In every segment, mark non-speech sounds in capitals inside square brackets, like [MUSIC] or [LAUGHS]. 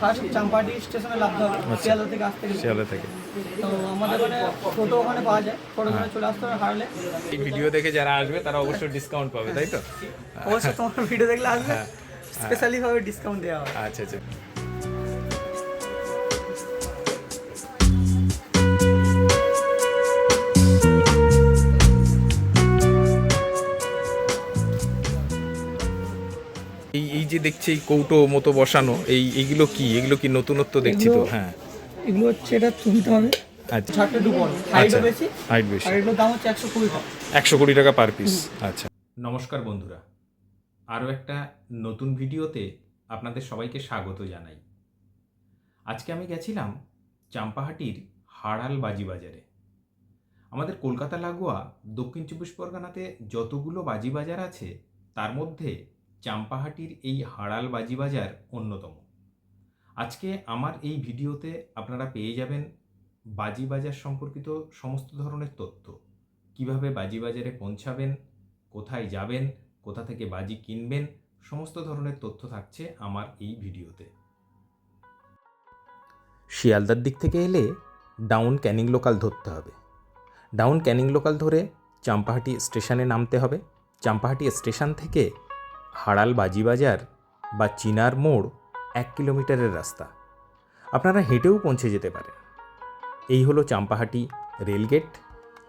First চাম্পাটি স্টেশনে লাগতে হবে শিয়ালদা থেকে আসতে গেলে। শিয়ালদা থেকে। তো আমাদের ওখানে ফটো ওখানে পাওয়া যায় ফটো ওখানে চলে আসতে হবে হারলে। এই ভিডিও দেখে যারা আসবে তারা অবশ্যই ডিসকাউন্ট পাবে তাই তো? অবশ্যই তোমার ভিডিও দেখলে আসবে। হ্যাঁ। স্পেশালি ভাবে ডিসকাউন্ট দেওয়া হবে। আচ্ছা আচ্ছা। এই এই যে দেখছি এই কৌটো মতো বসানো এই এইগুলো কি? এগুলো কি নতুনত্ব দেখছি তো? হ্যাঁ। এগুলো হচ্ছে এটা তুলতে হবে। আচ্ছা। আচ্ছা। বেশি হাইট বেশি। আর এগুলোর দাম হচ্ছে একশো কুড়ি টাকা। একশো কোটি টাকা পার পিস আচ্ছা। নমস্কার বন্ধুরা। আরও একটা নতুন ভিডিওতে আপনাদের সবাইকে স্বাগত জানাই। আজকে আমি গেছিলাম চাম্পাহাটির হাড়াল বাজি বাজারে। আমাদের কলকাতা লাগোয়া দক্ষিণ চব্বিশ পরগনাতে যতগুলো বাজি বাজার আছে তার মধ্যে চাম্পাহাটির এই হাড়াল বাজি বাজার অন্যতম। আজকে আমার এই ভিডিওতে আপনারা পেয়ে যাবেন বাজি বাজার সম্পর্কিত সমস্ত ধরনের তথ্য। কীভাবে বাজি বাজারে পৌঁছাবেন, কোথায় যাবেন, কোথা থেকে বাজি কিনবেন, সমস্ত ধরনের তথ্য থাকছে আমার এই ভিডিওতে। শিয়ালদার দিক থেকে এলে ডাউন ক্যানিং লোকাল ধরতে হবে। ডাউন ক্যানিং লোকাল ধরে চাম্পাহাটি স্টেশনে নামতে হবে। চাম্পাহাটি স্টেশন থেকে হাড়াল বাজি বাজার বা চিনার মোড় এক কিলোমিটারের রাস্তা। আপনারা হেঁটেও পৌঁছে যেতে পারেন। এই হলো চাম্পাহাটি রেলগেট।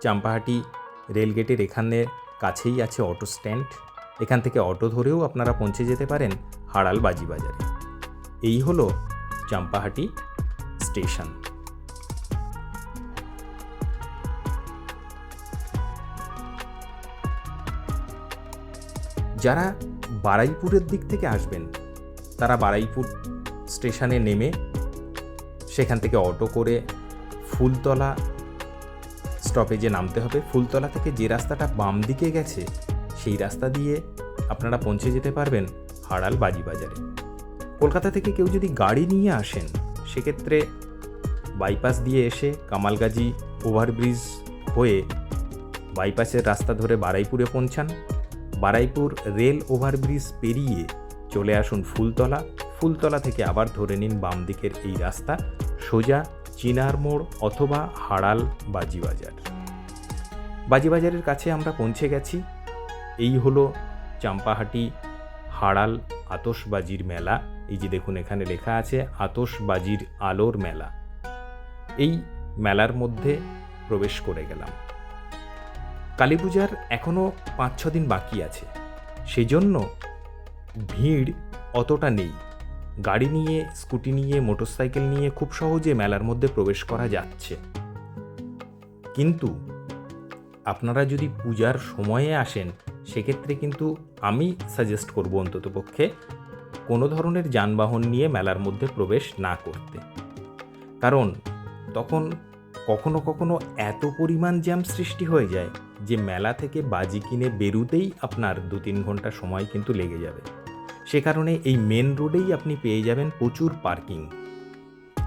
চাম্পাহাটি রেলগেটের এখানে কাছেই আছে অটো স্ট্যান্ড। এখান থেকে অটো ধরেও আপনারা পৌঁছে যেতে পারেন হাড়াল বাজি বাজারে এই হলো চাম্পাহাটি স্টেশন। যারা বারাইপুরের দিক থেকে আসবেন। তারা বারাইপুর স্টেশনে নেমে সেখান থেকে অটো করে ফুলতলা স্টপেজে নামতে হবে। ফুলতলা থেকে যে রাস্তাটা বাম দিকে গেছে, সেই রাস্তা দিয়ে আপনারা পৌঁছে যেতে পারবেন হাড়াল বাজি বাজারে। কলকাতা থেকে কেউ যদি গাড়ি নিয়ে আসেন, সেক্ষেত্রে বাইপাস দিয়ে এসে কামালগাজি ওভারব্রিজ হয়ে বাইপাসের রাস্তা ধরে বারাইপুরে পৌঁছান। বারাইপুর রেল ওভারব্রিজ পেরিয়ে চলে আসুন ফুলতলা। ফুলতলা থেকে আবার ধরে নিন বাম দিকের এই রাস্তা, সোজা চিনার মোড় অথবা হাড়াল বাজিবাজার। বাজিবাজারের কাছে আমরা পৌঁছে গেছি। এই হলো চাম্পাহাটি হাড়াল আতসবাজির মেলা। এই যে দেখুন এখানে লেখা আছে আতসবাজির আলোর মেলা। এই মেলার মধ্যে প্রবেশ করে গেলাম। কালী পূজার এখনও পাঁচ, ছ দিন বাকি আছে। সেজন্য ভিড় অতটা নেই। গাড়ি নিয়ে, স্কুটি নিয়ে, মোটরসাইকেল নিয়ে খুব সহজে মেলার মধ্যে প্রবেশ করা যাচ্ছে। কিন্তু আপনারা যদি পূজার সময়ে আসেন, সেক্ষেত্রে কিন্তু আমি সাজেস্ট করব অন্ততপক্ষে কোনো ধরনের যানবাহন নিয়ে মেলার মধ্যে প্রবেশ না করতে। কারণ তখন কখনো কখনো এত পরিমাণ জ্যাম সৃষ্টি হয়ে যায় যে মেলা থেকে বাজি কিনে বেরুতেই আপনার দু তিন ঘণ্টা সময় কিন্তু লেগে যাবে। সে কারণে এই মেন রোডেই আপনি পেয়ে যাবেন প্রচুর পার্কিং।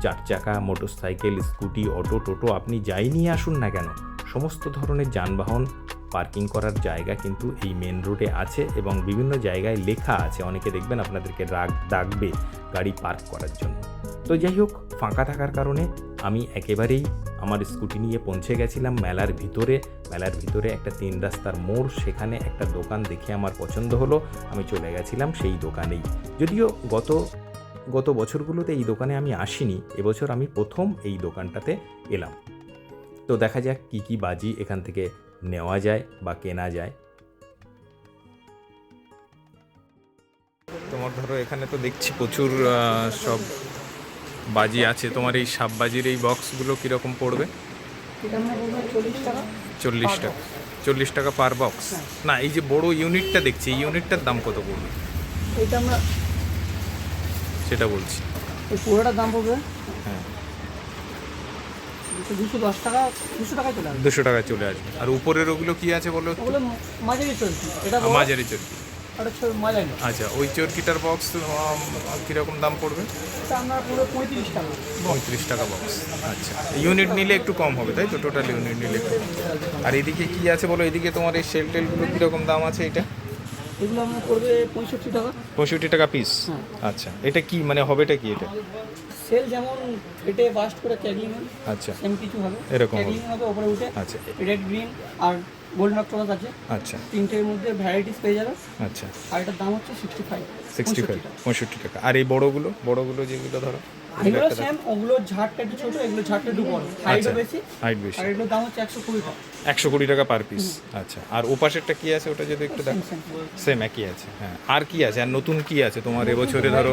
চার চাকা মোটরসাইকেল, স্কুটি, অটো, টোটো আপনি যাই নিয়ে আসুন না কেন, সমস্ত ধরনের যানবাহন, পার্কিং করার জায়গা কিন্তু এই মেন রোডে আছে এবং বিভিন্ন জায়গায় লেখা আছে। অনেকে দেখবেন আপনাদেরকে রাগ, ডাকবে গাড়ি পার্ক করার জন্য। তো যাই হোক, ফাঁকা থাকার কারণে আমি একেবারেই আমার স্কুটি নিয়ে পৌঁছে গেছিলাম মেলার ভিতরে। মেলার ভিতরে একটা তিন রাস্তার মোড়, সেখানে একটা দোকান দেখে আমার পছন্দ হলো। আমি চলে গেছিলাম সেই দোকানেই। যদিও গত গত বছরগুলোতে এই দোকানে আমি আসিনি, এবছর আমি প্রথম এই দোকানটাতে এলাম। তো দেখা যাক কি কি বাজি এখান থেকে নেওয়া যায় বা কেনা যায়। তোমার ধরো এখানে তো দেখছি প্রচুর সব বাজি আছে তোমার এই সাপ বাজির এই বক্সগুলো কীরকম পড়বে? চল্লিশ টাকা। চল্লিশ টাকা পার বক্স? না এই যে বড় ইউনিটটা দেখছি এই ইউনিটটার দাম কত পড়বে? এটা আমরা সেটা বলছি। এই পুরোটার দাম পড়বে? হ্যাঁ। দুশো দশ টাকা দুশো টাকায় চলে আসবে। দুশো টাকা চলে আসবে। আর উপরের ওগুলো কি আছে বলো? মাঝারি চলছে। এটা মাঝারি চরকি আচ্ছা ওই চরকিটার বক্স কীরকম দাম পড়বে? পুরো পঁয়ত্রিশ টাকা। পঁয়ত্রিশ টাকা বক্স আচ্ছা ইউনিট নিলে একটু কম হবে তাই তো? টোটাল ইউনিট নিলে একটু আর এদিকে কি আছে বলো? এদিকে তোমার এই সেল টেলগুলো কীরকম দাম আছে এটা? এগুলো পড়বে পঁয়ষট্টি টাকা। পঁয়ষট্টি টাকা পিস হ্যাঁ। আচ্ছা এটা কি মানে হবেটা কি এটা? সেল যেমন ফেটে বাস্ট করে ক্যাগলিং আচ্ছা। সেম কিছু হবে। এরকম হবে। ওপরে উঠে আচ্ছা। রেড গ্রিন আর গোল্ডেন অক্টোপাস আছে। আচ্ছা। তিনটের মধ্যে ভ্যারাইটিস পেয়ে যাবে আচ্ছা। আর এটার দাম হচ্ছে সিক্সটি ফাইভ সিক্সটি ফাইভ পঁয়ষট্টি টাকা। আর এই বড়গুলো? বড়গুলো যেগুলো ধরো এগুলো সেম ওগুলোর ঝাড়টা একটু ছোটো এগুলো ঝাড়টা একটু বড়। আচ্ছা হাইটও বেশি। হাইট বেশি। আর এগুলোর দাম হচ্ছে একশো কুড়ি টাকা। একশো কুড়ি টাকা পার পিস আচ্ছা আর ওপাশেরটা কি আছে? ওটা যদি একটু দেখো. সেম একই আছে হ্যাঁ। আর কি আছে? আর নতুন কি আছে? তোমার এবছরে ধরো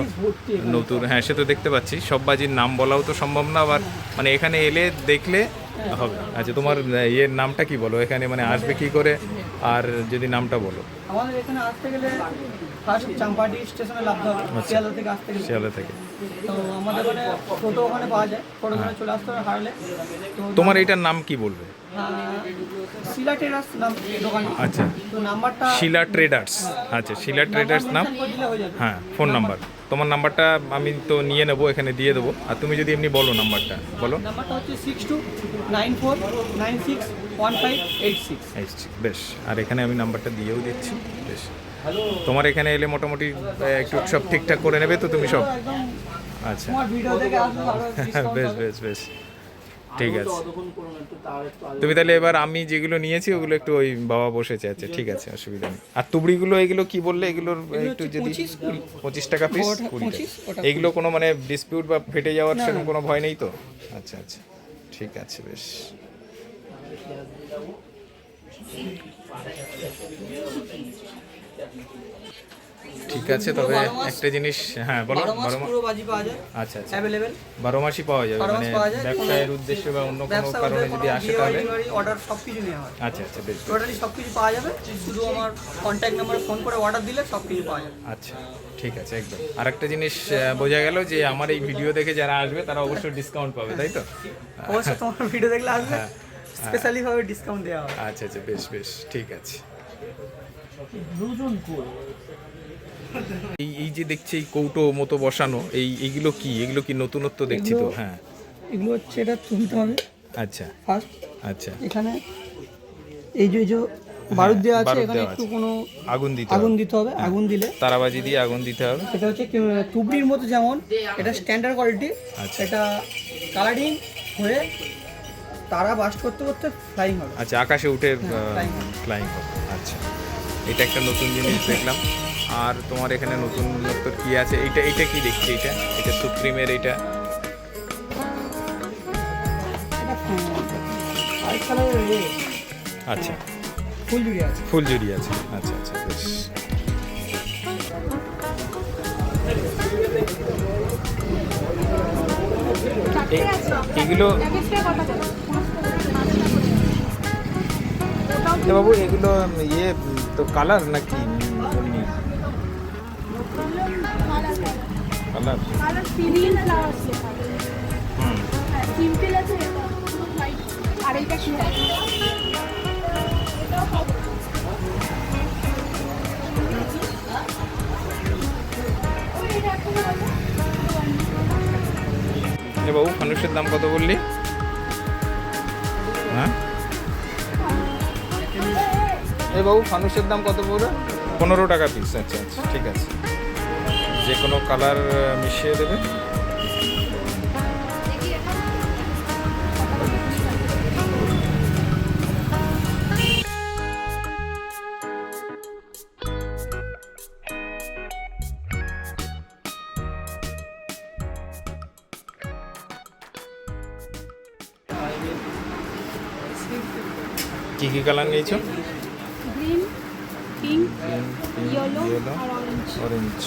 নতুন হ্যাঁ সে তো দেখতে পাচ্ছি। সব বাজির নাম বলাও তো সম্ভব না আবার মানে এখানে এলে দেখলে হবে। আচ্ছা তোমার ইয়ের নামটা কি বলো? এখানে মানে আসবে কি করে? আর যদি নামটা বলো। আমাদের এখানে আসতে গেলে ফার্স্ট চাম্পাটি স্টেশনে লাভ হবে শিয়ালদা থেকে আসতে গেলে। শিয়ালদা থেকে। তো আমাদের ওখানে ফটো ওখানে পাওয়া যায়। ফটো চলে আসতে হারলে। তোমার এটার নাম কি বলবে? দোকান। আচ্ছা। শিলা ট্রেডার্স আচ্ছা শিলা ট্রেডার্স নাম হয়ে ফোন নাম্বার তোমার নাম্বারটা আমি তো নিয়ে নেব এখানে দিয়ে দেবো। আর তুমি যদি এমনি বলো নাম্বারটা বলো। বেশ। আর এখানে আমি নাম্বারটা দিয়েও দিচ্ছি বেশ। তোমার এখানে এলে মোটামুটি একটু সব ঠিকঠাক করে নেবে তো তুমি সব আচ্ছা। [LAUGHS] বেশ বেশ বেশ। ঠিক আছে। তুমি তাহলে এবার আমি যেগুলো নিয়েছি ওগুলো একটু ওই বাবা বসেছে। আচ্ছা ঠিক আছে অসুবিধা নেই। আর তুবড়িগুলো এগুলো কি বললে? এগুলোর একটু যদি পঁচিশ, টাকা পিস ওটা কুড়ি টাকা। ওটা কোনো মানে ডিসপিউট বা ফেটে যাওয়ার সেরকম কোনো ভয় নেই তো? আচ্ছা আচ্ছা ঠিক আছে বেশ। ঠিক আছে তবে একটা জিনিস হ্যাঁ বলো বারো মাস পুরো বাজি পাওয়া যায় আচ্ছা আচ্ছা। অ্যাভেলেবেল বারো মাসই পাওয়া যাবে মানে ব্যবসায়ের উদ্দেশ্যে বা অন্য কোনো কারণে যদি আসে তাহলে? অর্ডার সব কিছু নেওয়া হয়। আচ্ছা আচ্ছা বেশ টোটালি সব কিছু পাওয়া যাবে শুধু আমার কন্ট্যাক্ট নাম্বারে ফোন করে অর্ডার দিলে সব কিছু পাওয়া যাবে। আচ্ছা ঠিক আছে একদম। আর একটা জিনিস বোঝা গেল যে আমার এই ভিডিও দেখে যারা আসবে তারা অবশ্যই ডিসকাউন্ট পাবে তাই তো? অবশ্যই তোমার ভিডিও দেখলে আসবে স্পেশালি ভাবে ডিসকাউন্ট দেওয়া হবে। আচ্ছা আচ্ছা বেশ বেশ ঠিক আছে। এই এই যে দেখছি এই কৌটো মতো বসানো এই এইগুলো কি? এগুলো কি নতুনত্ব দেখছি তো? হ্যাঁ। এগুলো হচ্ছে এটা তুলতে হবে। আচ্ছা। ফার্স্ট আচ্ছা। এখানে এই যে যে বারুদ দেওয়া আছে বারুদ এখানে একটু কোনো আগুন দিতে আগুন দিতে হবে আগুন দিলে। তারাবাজি দিয়ে আগুন দিতে হবে। এটা হচ্ছে তুবড়ির মতো যেমন এটা স্ট্যান্ডার্ড কোয়ালিটি আচ্ছা। এটা কালারিং হয়ে তারা বাস্ট করতে করতে ফ্লাইং হবে। আচ্ছা আকাশে উঠে হ্যাঁ। ফ্লাইং হবে। আচ্ছা। এটা একটা নতুন জিনিস দেখলাম। আর তোমার এখানে নতুন নতুন কি আছে? এইটা এইটা কি দেখছি এটা এটা সুপ্রিমের এটা আচ্ছা। ফুল জুড়ি আছে। আছে আচ্ছা আচ্ছা বেশ। এগুলো বাবু, এগুলো ইয়ে তো কালার নাকি? কালার? কালার সিরিয়াল ফ্লাওয়ার্স হুম। সিম্পল আছে এটা আর এইটা কি হয়। এ বাবু ফানুসের দাম কত বললি? হ্যাঁ? এ বাবু ফানুসের দাম কত বলল পনেরো টাকা পিস আচ্ছা আচ্ছা ঠিক আছে। যে কোনো কালার মিশিয়ে দেবে? কি কি কালার নিয়েছো? গ্রিন পিঙ্ক ইয়েলো আর অরেঞ্জ অরেঞ্জ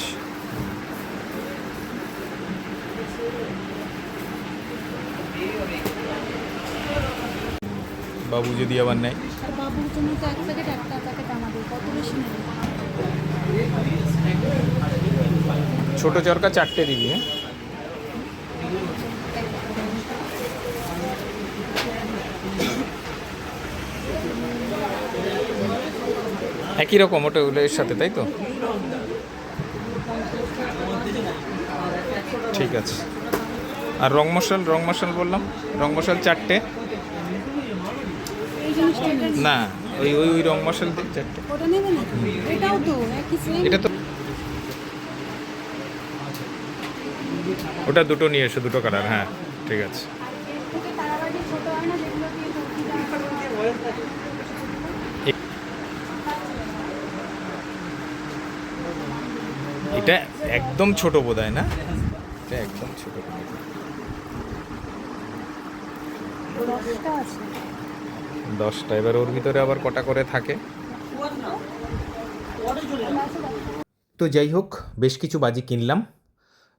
বাবু যদি আবার নেয়। আর বাবুর জন্য তো এক প্যাকেট একটা প্যাকেট আমাদের কত বেশি ছোট চরকা চারটে দিবি হ্যাঁ? একই রকম ওটা ওগুলো এর সাথে তাই তো? ঠিক আছে। আর রং মশাল রং মশাল বললাম রং মশাল চারটে। না ওই ওই ওই রং মশাল দিন চারটে। ওটা নেবে না এটাও তো একই সেম এটা তো ওটা দুটো নিয়ে এসো দুটো কালার হ্যাঁ ঠিক আছে। হয় এটা একদম ছোট বোধ হয় না? এটা একদম ছোট বোধ আছে। দশটা। এবার ওর ভিতরে আবার কটা করে থাকে? তো যাই হোক, বেশ কিছু বাজি কিনলাম।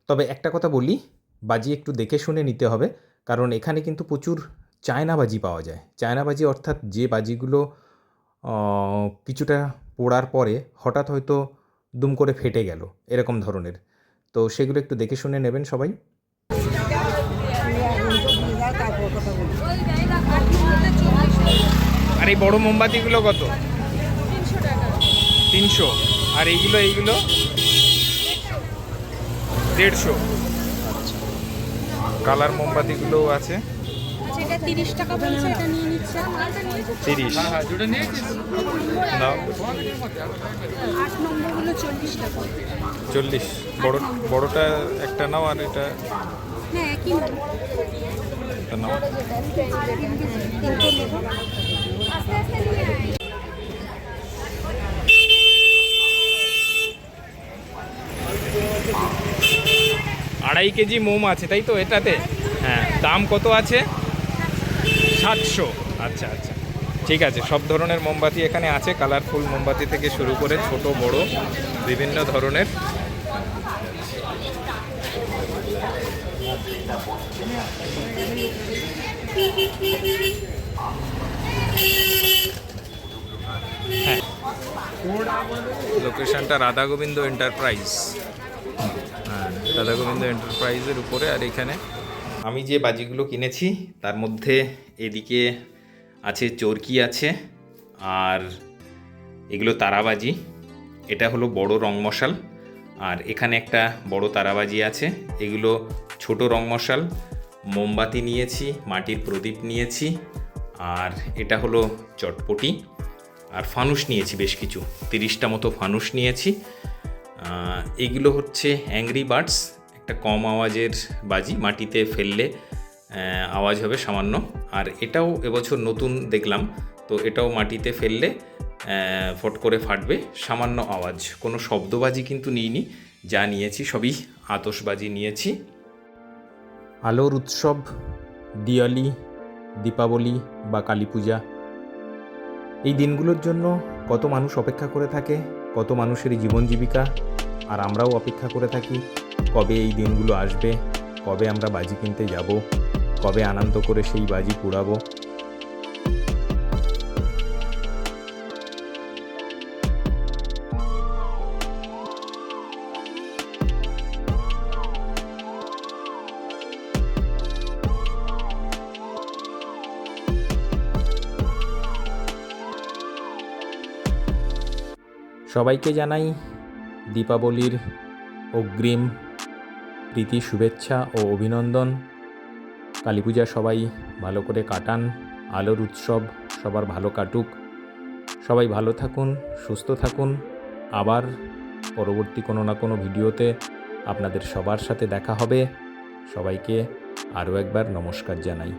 তবে একটা কথা বলি, বাজি একটু দেখে শুনে নিতে হবে, কারণ এখানে কিন্তু প্রচুর চায়না বাজি পাওয়া যায়। চায়না বাজি অর্থাৎ যে বাজিগুলো কিছুটা পোড়ার পরে হঠাৎ হয়তো দুম করে ফেটে গেল, এরকম ধরনের। তো সেগুলো একটু দেখে শুনে নেবেন সবাই। আর এই বড় মোমবাতিগুলো কত? তিনশো আর এইগুলো এইগুলো? দেড়শো। কালার মোমবাতিগুলোও আছে। আচ্ছা তিরিশ টাকা বলছে। এটা নিয়ে নিচ্ছে। তিরিশ। দাও চল্লিশ বড় বড়টা একটা নাও আর এটা হ্যাঁ নাও। আড়াই কেজি মোম আছে, তাই তো এটাতে? হ্যাঁ দাম কত আছে? সাতশো। আচ্ছা আচ্ছা। ঠিক আছে, সব ধরনের মোমবাতি এখানে আছে, কালারফুল মোমবাতি থেকে শুরু করে ছোট, বড়, বিভিন্ন ধরনের। লোকেশনটা রাধা গোবিন্দ এন্টারপ্রাইজ। হ্যাঁ রাধা গোবিন্দ এন্টারপ্রাইজের উপরে আর এখানে। আমি যে বাজিগুলো কিনেছি, তার মধ্যে এদিকে আছে চরকি আছে, আর এগুলো তারাবাজি। এটা হলো বড় রং মশাল আর এখানে একটা বড় তারাবাজি আছে। এগুলো ছোট রং মশাল মোমবাতি নিয়েছি, মাটির প্রদীপ নিয়েছি আর এটা হলো চটপটি। আর ফানুস নিয়েছি বেশ কিছু, তিরিশটা মতো ফানুস নিয়েছি। এগুলো হচ্ছে অ্যাংরি বার্ডস একটা কম আওয়াজের বাজি, মাটিতে ফেললে আওয়াজ হবে সামান্য। আর এটাও এবছর নতুন দেখলাম, তো এটাও মাটিতে ফেললে ফট করে ফাটবে, সামান্য আওয়াজ। কোনো শব্দবাজি কিন্তু নিইনি, যা নিয়েছি সবই আতসবাজি নিয়েছি। আলোর উৎসব, দিওয়ালি দীপাবলি বা কালী পূজা। এই দিনগুলোর জন্য কত মানুষ অপেক্ষা করে থাকে, কত মানুষের জীবন জীবিকা, আর আমরাও অপেক্ষা করে থাকি, কবে এই দিনগুলো আসবে, কবে আমরা বাজি কিনতে যাব, কবে আনন্দ করে সেই বাজি পুড়াবো। সবাইকে জানাই দীপাবলির অগ্রিম প্রীতি, শুভেচ্ছা ও অভিনন্দন। কালী পূজা সবাই ভালো করে কাটান। আলোর উৎসব সবার ভালো কাটুক। সবাই ভালো থাকুন, সুস্থ থাকুন। আবার পরবর্তী কোনো না কোনো ভিডিওতে আপনাদের সবার সাথে দেখা হবে। সবাইকে আরও একবার নমস্কার জানাই।